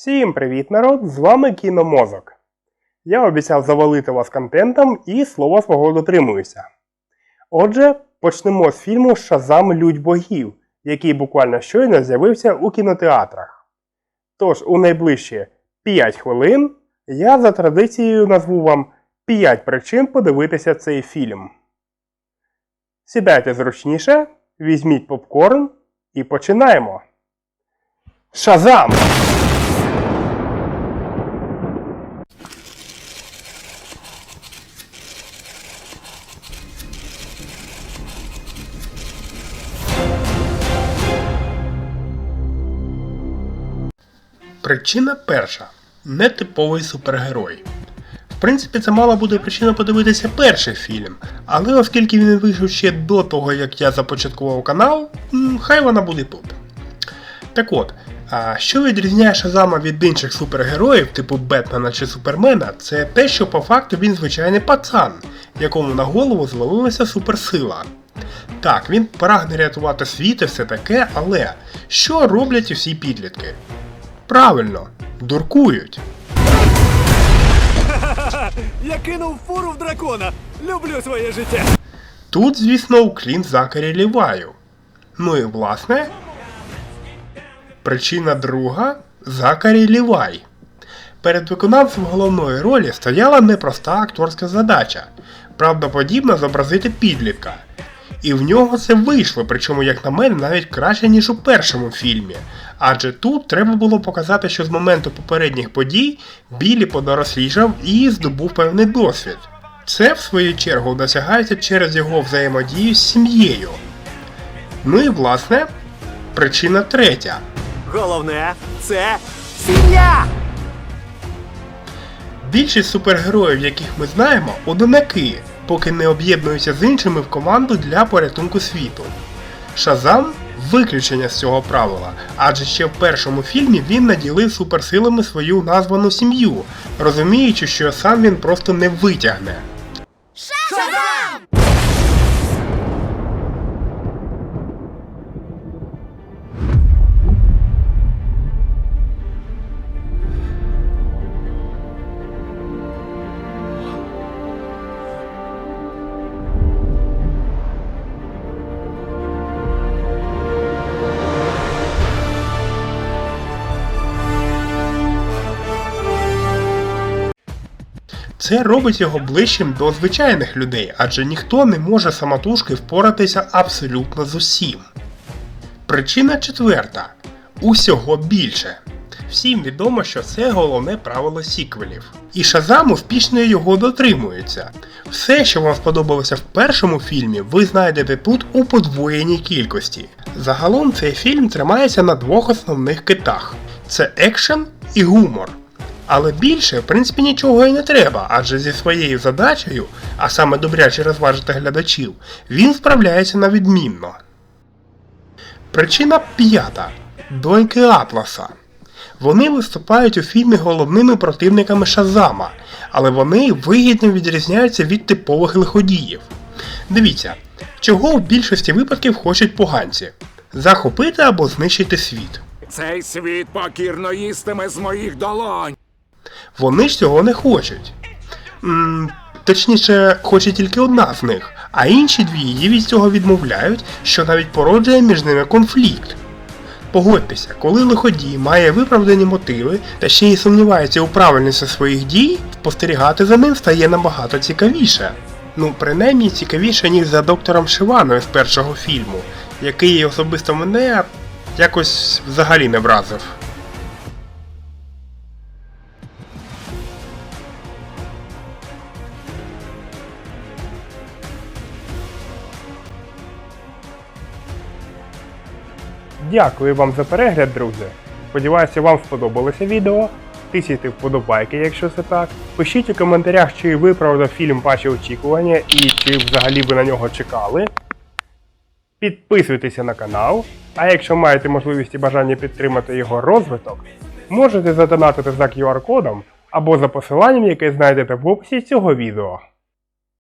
Всім привіт, народ! З вами Кіномозок. Я обіцяв завалити вас контентом і слова свого дотримуюся. Отже, почнемо з фільму Шазам Людь богів, який буквально щойно з'явився у кінотеатрах. Тож у найближчі 5 хвилин я за традицією назву вам 5 причин подивитися цей фільм. Сідайте зручніше, візьміть попкорн і починаємо. Шазам! Причина перша. Нетиповий супергерой. В принципі, це мала бути причина подивитися перший фільм, але оскільки він вийшов ще до того, як я започаткував канал, хай вона буде тут. Так от, що відрізняє Шазама від інших супергероїв, типу Бетмена чи Супермена, це те, що по факту він звичайний пацан, якому на голову звалилася суперсила. Так, він прагне рятувати світ і все таке, але що роблять усі підлітки? Правильно, дуркують. Я кинув фуру в дракона. Люблю своє життя. Тут, звісно, уклін Закарі Ліваю. Ну і власне. Причина друга Закарі Лівай. Перед виконавцем головної ролі стояла непроста акторська задача, правдоподібно зобразити підлітка. І в нього це вийшло, причому, як на мене, навіть краще, ніж у першому фільмі. Адже тут треба було показати, що з моменту попередніх подій Білі подорослішав і здобув певний досвід. Це, в свою чергу, досягається через його взаємодію з сім'єю. Ну і власне, причина третя. Головне це сім'я. Більшість супергероїв, яких ми знаємо, одинаки, поки не об'єднуються з іншими в команду для порятунку світу. Шазам виключення з цього правила, адже ще в першому фільмі він наділив суперсилами свою названу сім'ю, розуміючи, що сам він просто не витягне. Це робить його ближчим до звичайних людей, адже ніхто не може самотужки впоратися абсолютно з усім. Причина четверта. Усього більше. Всім відомо, що це головне правило сіквелів. І Шазам успішно його дотримується. Все, що вам сподобалося в першому фільмі, ви знайдете тут у подвоєній кількості. Загалом цей фільм тримається на двох основних китах: це екшен і гумор. Але більше, в принципі, нічого і не треба, адже зі своєю задачею, а саме добряче розважити глядачів, він справляється на відмінно. Причина п'ята. Доньки Атласа. Вони виступають у фільмі головними противниками Шазама, але вони вигідно відрізняються від типових лиходіїв. Дивіться, чого в більшості випадків хочуть поганці: захопити або знищити світ. Цей світ покірно їстиме з моїх долонь. Вони ж цього не хочуть. М, точніше, хоче тільки одна з них, а інші дві її від цього відмовляють, що навіть породжує між ними конфлікт. Погодьтеся, коли лиходій має виправдані мотиви та ще й сумнівається у правильності своїх дій, спостерігати за ним стає набагато цікавіше. Ну, принаймні цікавіше, ніж за доктором Шиваною з першого фільму, який особисто мене якось взагалі не вразив. Дякую вам за перегляд, друзі. Сподіваюся, вам сподобалося відео. Тисяйте вподобайки, якщо це так. Пишіть у коментарях, чи виправдав фільм ваші очікування і чи взагалі ви на нього чекали. Підписуйтеся на канал, а якщо маєте можливість і бажання підтримати його розвиток, можете задонатити за QR-кодом або за посиланням, яке знайдете в описі цього відео.